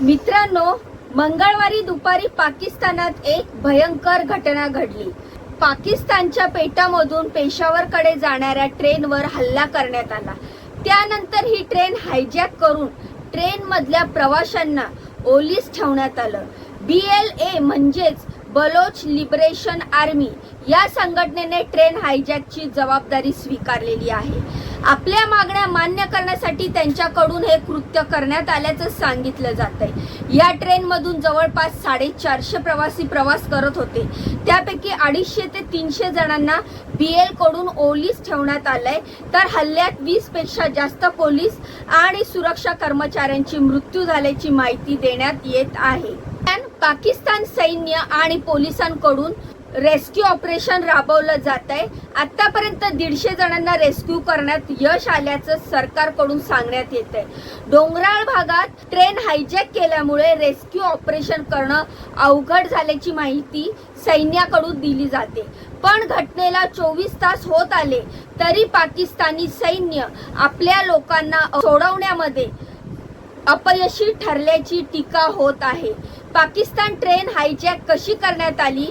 मित्रांनो मंगळवारी दुपारी पाकिस्तानात एक भयंकर घटना घडली. पाकिस्तानच्या पेटामधून पेशावरकडे जाणाऱ्या ट्रेनवर हल्ला करण्यात आला. त्यानंतर ही ट्रेन हायजॅक करून ट्रेन मधल्या प्रवाशांना ओलीस ठेवण्यात आलं. बी एल ए म्हणजेच बलोच लिबरेशन आर्मी या संघटनेने ट्रेन हायजॅकची जबाबदारी स्वीकारलेली आहे. आपल्या मागण्या मान्य करण्यासाठी त्यांच्याकडून हे कृत्य करण्यात आल्याचं सांगितलं जात आहे या ट्रेनमधून जवळपास साडेचारशे प्रवासी प्रवास करत होते. त्यापैकी अडीचशे ते तीनशे जणांना बी एलकडून ओलीस ठेवण्यात आलंय. तर हल्ल्यात वीसपेक्षा जास्त पोलीस आणि सुरक्षा कर्मचाऱ्यांची मृत्यू झाल्याची माहिती देण्यात येत आहे. पाकिस्तान सैन्य आणि पोलिसांकडून रेस्क्यू ऑपरेशन राबवलं जात आहे आत्तापर्यंत दीडशे जणांना रेस्क्यू करण्यात यश आल्याचं सरकारकडून सांगण्यात येत आहे डोंगराळ भागात ट्रेन हायजॅक केल्यामुळे रेस्क्यू ऑपरेशन करणं अवघड झाल्याची माहिती सैन्याकडून दिली जाते. पण घटनेला चोवीस तास होत आले तरी पाकिस्तानी सैन्य आपल्या लोकांना सोडवण्यामध्ये अपयशी ठरल्याची टीका होत आहे. पाकिस्तान ट्रेन हायजॅक कशी करण्यात आली?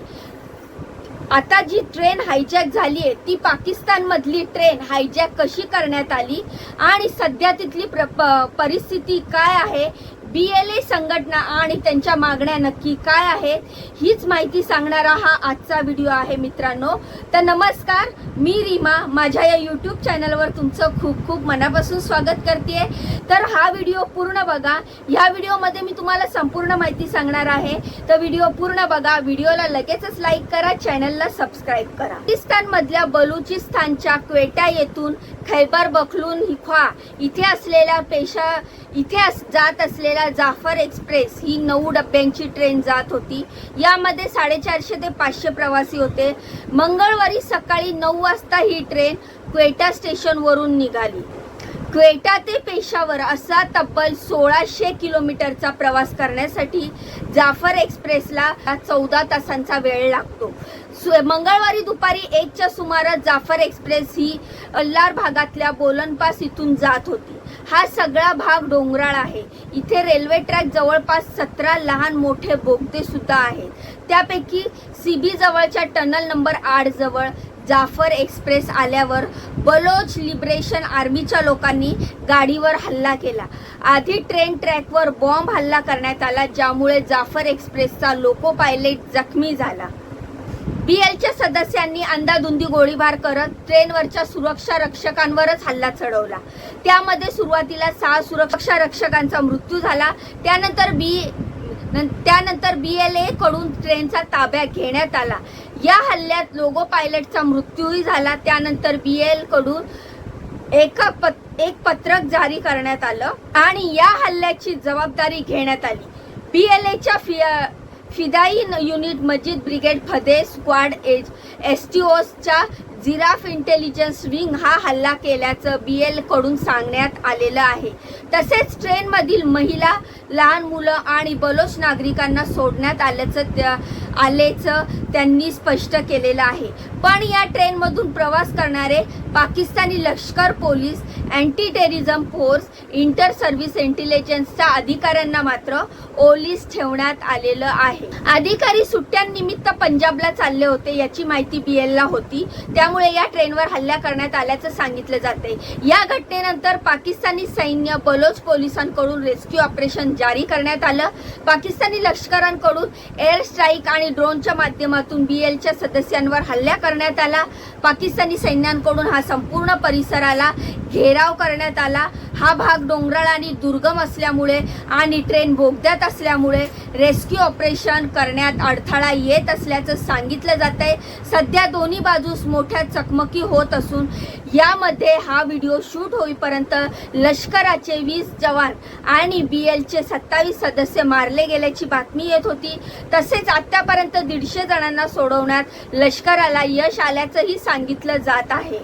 आता जी ट्रेन हायजॅक झाली आहे ती पाकिस्तान मधली ट्रेन हायजॅक कशी करण्यात आली? आणि सध्या तिथली प्र प- परिस्थिती काय आहे? बी एल ए संघटना आणि त्यांच्या मागण्या नक्की काय आहेत हीच माहिती सांगणारा हा आजचा व्हिडिओ आहे मित्रांनो. तर नमस्कार मी रीमा. माझ्या या यूट्यूब चॅनलवर तुमचं खूप खूप मनापासून स्वागत करते तर हा व्हिडिओ पूर्ण बघा. ह्या व्हिडिओमध्ये मी तुम्हाला संपूर्ण माहिती सांगणार आहे. तर व्हिडिओ पूर्ण बघा. व्हिडिओला लगेचच लाईक करा. चॅनलला सबस्क्राईब करा. पाकिस्तानमधल्या बलुचिस्तानच्या क्वेटा येथून खैबर बखलून हिख्वा इथे असलेल्या पेशा इथे अस- जात असलेला जाफर एक्सप्रेस ही नऊ डब्यांची ट्रेन जात होती. यामध्ये साडेचारशे ते पाचशे प्रवासी होते. मंगळवारी सकाळी नऊ वाजता ही ट्रेन क्वेटा स्टेशनवरून निघाली. क्वेटा ते पेशावर असा तब्बल सोळाशे किलोमीटरचा प्रवास करण्यासाठी जाफर एक्सप्रेसला चौदा तासांचा वेळ लागतो. सु- मंगळवारी दुपारी एकच्या सुमारास जाफर एक्सप्रेस ही अल्लार भागातल्या बोलनपास इथून जात होती. हा सगळा भाग डोंगराळ आहे. इथे रेल्वे ट्रॅक जवळपास सतरा लहान मोठे बोगदे सुद्धा आहेत. त्यापैकी सीबी जवळच्या टनल नंबर आठ जवळ जाफर एक्सप्रेस आल्यावर बलोच लिबरेशन आर्मीच्या लोकांनी गाडीवर हल्ला केला. आधी ट्रेन ट्रॅकवर बॉम्ब हल्ला करण्यात आला ज्यामुळे जाफर एक्सप्रेसचा लोको पायलट जखमी झाला. सदस्यांनी अंदाधुंदी गोळीबार करत ट्रेनवरच्या सुरक्षा रक्षकांवरच हल्ला चढवला. त्यामध्ये सुरुवातीला सहा सुरक्षा रक्षकांचा मृत्यू झाला. त्यानंतर बी त्यानंतर बी एल ए कडून ट्रेनचा ताब्या घेण्यात आला. या हल्ल्यात लोगो पायलटचा मृत्यूही झाला. त्यानंतर बीएलकडून एका पत एक पत्रक जारी करण्यात आलं आणि या हल्ल्याची जबाबदारी घेण्यात आली. बी एल एच्या फिया फिदाई युनिट मजीद ब्रिगेड फदे स्क्वाड एज एस टी ओसच्या जिराफ इंटेलिजन्स विंग हा हल्ला केल्याचं बी एलकडून सांगण्यात आलेलं आहे. तसेच ट्रेनमधील महिला लहान मुलं आणि बलोच नागरिकांना सोडण्यात आल्याचं त्या आल्याचं त्यांनी स्पष्ट केलेलं आहे. पण या ट्रेनमधून प्रवास करणारे पाकिस्तानी लष्कर police anti terrorism force inter service इंटेलिजन्सच्या अधिकाऱ्यांना मात्र ओलीस ठेवण्यात आलेलं आहे. अधिकारी सुट्ट्यांनिमित्त पंजाबला चालले होते याची माहिती बी एलला होती. त्यामुळे या ट्रेनवर हल्ला करण्यात आल्याचं सांगितलं जाते या घटनेनंतर पाकिस्तानी सैन्य बलोच पोलिसांकडून रेस्क्यू ऑपरेशन जारी करण्यात आलं. पाकिस्तानी लष्करांकडून एअर स्ट्राईक आणि ड्रोनच्या माध्यमातून बी एलच्या सदस्यांवर हल्ला करण्यात आला. पाकिस्तानी सैन्यांकडून हा संपूर्ण परिसराला घेराव करण्यात आला. हा भाग डोंगराळ आणि दुर्गम असल्यामुळे आणि ट्रेन बोगद्यात असल्यामुळे रेस्क्यू ऑपरेशन करण्यात अडथळा येत असल्याचं सांगितलं जात आहे सध्या दोन्ही बाजूस मोठ्या चकमकी होत असून यामध्ये हा व्हिडिओ शूट होईपर्यंत लष्कराचे वीस जवान आणि बी एलचे सत्तावीस सदस्य मारले गेल्याची बातमी येत होती. तसेच आत्तापर्यंत दीडशे जणांना सोडवण्यात लष्कराला यश आल्याचंही सांगितलं जात आहे.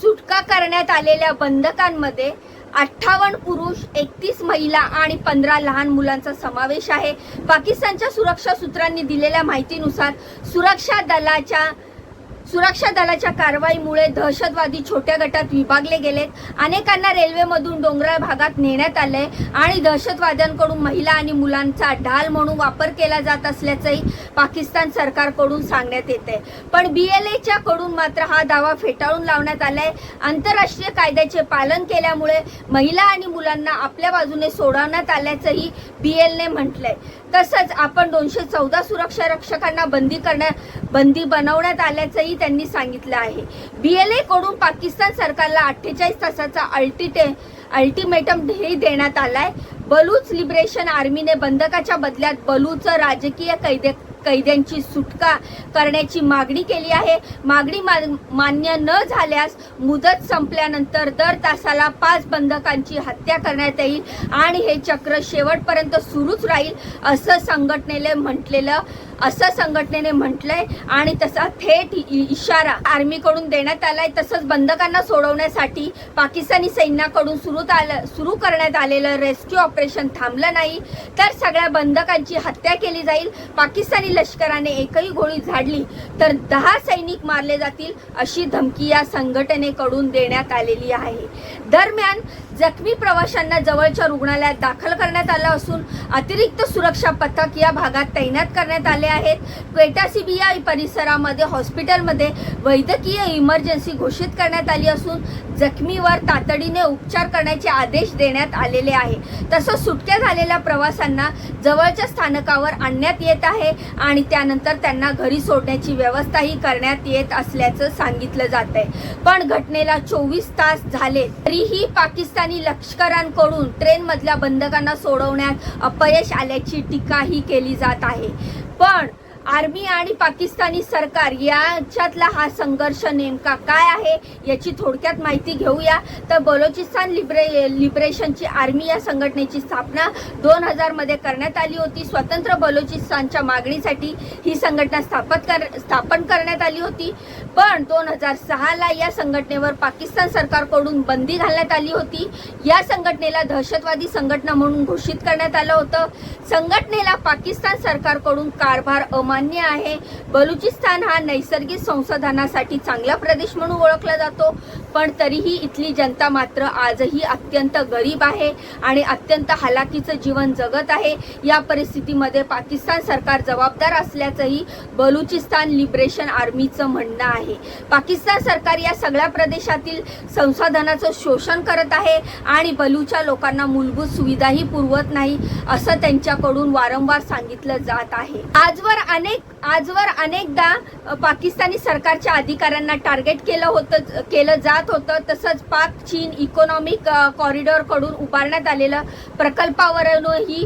सुटका करण्यात आलेल्या बंधकांमध्ये अठ्ठावन्न पुरुष एकतीस महिला आणि पंधरा लहान मुलांचा समावेश आहे. पाकिस्तानच्या सुरक्षा सूत्रांनी दिलेल्या माहितीनुसार सुरक्षा दलाच्या सुरक्षा दलाच्या कारवाईमुळे दहशतवादी छोट्या गटात विभागले गेलेत. अनेकांना रेल्वेमधून डोंगराळ भागात नेण्यात आले आणि दहशतवाद्यांकडून महिला आणि मुलांचा ढाल म्हणून वापर केला जात असल्याचंही पाकिस्तान सरकारकडून सांगण्यात येते पण बी एलकडून मात्र हा दावा फेटाळून लावण्यात आलाय. आंतरराष्ट्रीय कायद्याचे पालन केल्यामुळे महिला आणि मुलांना आपल्या बाजूने सोडवण्यात आल्याचंही बी एलने म्हटलंय. तसंच आपण दोनशे चौदा सुरक्षा रक्षकांना बंदी करण्या बंदी बनवण्यात आल्याचंही त्यांनी सांगितलं आहे. बी एलकडून पाकिस्तान सरकारला अठ्ठेचाळीस तासाचा अल्टिटे अल्टिमेटम हे देण्यात आलाय. बलूच लिबरेशन आर्मीने बंधकाच्या बदल्यात बलूचं राजकीय कैदे कैद्यांची सुटका करण्याची मागणी केली आहे. मागणी मा- मान्य न झाल्यास मुदत संपल्यानंतर दर तासाला पाच बंधकांची हत्या करण्यात येईल आणि हे चक्र शेवटपर्यंत सुरूच राहील असं संघटनेने म्हटलेलं असं संघटनेने म्हटलंय आणि तसा थेट इशारा आर्मीकडून देण्यात आलाय. तसंच बंधकांना सोडवण्यासाठी पाकिस्तानी सैन्याकडून सुरू सुरू करण्यात आलेलं रेस्क्यू ऑपरेशन थांबलं नाही. तर सगळ्या बंधकांची हत्या केली जाईल. पाकिस्तानी लष्कराने एकही गोळी झाडली तर दहा सैनिक मारले जातील अशी धमकी या संघटनेकडून देण्यात आलेली आहे. दरम्यान जखमी प्रवाशांना जवळच्या रुग्णालयात दाखल करण्यात आलं असून अतिरिक्त सुरक्षा पथक या भागात तैनात करण्यात आले आहेत. क्वेटासिबिया परिसरामध्ये हॉस्पिटलमध्ये वैद्यकीय इमर्जन्सी घोषित करण्यात आली असून जखमीवर तातडीने उपचार करण्याचे आदेश देण्यात आलेले आहे. तसंच सुटक्या झालेल्या प्रवाशांना जवळच्या स्थानकावर आणण्यात येत आहे आणि त्यानंतर त्यांना घरी सोडण्याची व्यवस्थाही करण्यात येत असल्याचं सांगितलं जात आहे पण घटनेला चोवीस तास झाले तरीही पाकिस्तान लष्करांकडून ट्रेनमधल्या बंधकांना सोडवण्यात अपयश आल्याची टीकाही केली जात आहे. पण आर्मी आणि पाकिस्तानी सरकार याच्यातला हा संघर्ष नेमका काय आहे याची थोडक्यात माहिती घेऊया. तर बलोचिस्तान लिबरे लिबरेशनची आर्मी या संघटनेची स्थापना दोन हजारमध्ये करण्यात आली होती. स्वतंत्र बलोचिस्तानच्या मागणीसाठी ही संघटना स्थापत कर स्थापन करण्यात आली होती. पण दोन हजार सहाला या संघटनेवर पाकिस्तान सरकारकडून बंदी घालण्यात आली होती. या संघटनेला दहशतवादी संघटना म्हणून घोषित करण्यात आलं होतं. संघटनेला पाकिस्तान सरकारकडून कारभार मान्य आहे. बलुचिस्तान हा नैसर्गिक संसाधनासाठी चांगला प्रदेश म्हणून ओळखला जातो. पण तरीही इथली जनता मात्र आजही अत्यंत गरीब आहे आणि अत्यंत हालाकीचं जीवन जगत आहे. या परिस्थितीमध्ये पाकिस्तान सरकार जबाबदार असल्याचंही बलुचिस्तान लिबरेशन आर्मीचं म्हणणं आहे. पाकिस्तान सरकार या सगळ्या प्रदेशातील संसाधनाचं शोषण करत आहे आणि बलूच्या लोकांना मूलभूत सुविधाही पुरवत नाही असं त्यांच्याकडून वारंवार सांगितलं जात आहे. आजवर अनेक आजवर अनेकदा पाकिस्तानी सरकारच्या अधिकाऱ्यांना टार्गेट केलं होतं केलं जात होतं तसंच पाक चीन इकॉनॉमिक कॉरिडॉरकडून उभारण्यात आलेलं प्रकल्पावरूनही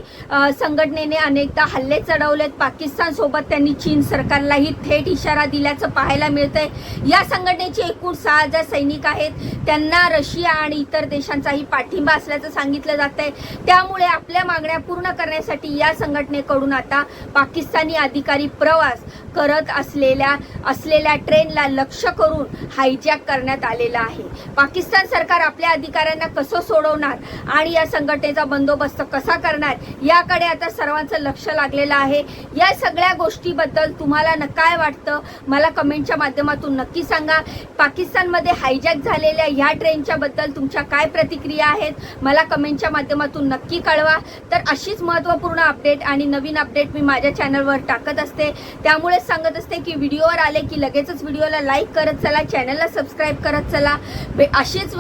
संघटनेने अनेकदा हल्ले चढवलेत. पाकिस्तानसोबत त्यांनी चीन सरकारलाही थेट इशारा दिल्याचं पाहायला मिळतंय. या संघटनेचे एकूण सहा हजार सैनिक आहेत. त्यांना रशिया आणि इतर देशांचाही पाठिंबा असल्याचं सांगितलं जात आहे त्यामुळे आपल्या मागण्या पूर्ण करण्यासाठी या संघटनेकडून आता पाकिस्तानी अधिकारी प्रवास करत असलेल्या असलेल्या ट्रेनला लक्ष करून हायजॅक करण्यात आलेला आहे. आहे. पाकिस्तान सरकार आपल्या अधिकाऱ्यांना कसं सोडवणार आणि या संघटनेचा बंदोबस्त कसा करणार याकडे आता सर्वांचं लक्ष लागलेलं आहे. या सगळ्या गोष्टीबद्दल तुम्हाला न काय वाटतं? मला कमेंटच्या माध्यमातून नक्की सांगा. पाकिस्तानमध्ये हायजॅक झालेल्या ह्या ट्रेनच्या बद्दल तुमच्या काय प्रतिक्रिया आहेत? मला कमेंटच्या माध्यमातून नक्की कळवा. तर अशीच महत्त्वपूर्ण अपडेट आणि नवीन अपडेट मी माझ्या चॅनलवर टाकत असते. त्यामुळेच सांगत असते की व्हिडिओवर आले की लगेचच व्हिडिओला लाईक करत चला चॅनलला सबस्क्राईब करत चला. बे- अशीच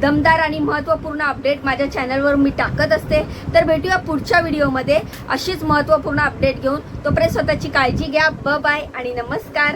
दमदार आणि महत्त्वपूर्ण अपडेट माझ्या चॅनलवर मी टाकत असते. तर भेटूया पुढच्या व्हिडिओमध्ये अशीच महत्त्वपूर्ण अपडेट घेऊन. तोपर्यंत स्वतःची काळजी घ्या. ब बाय आणि नमस्कार.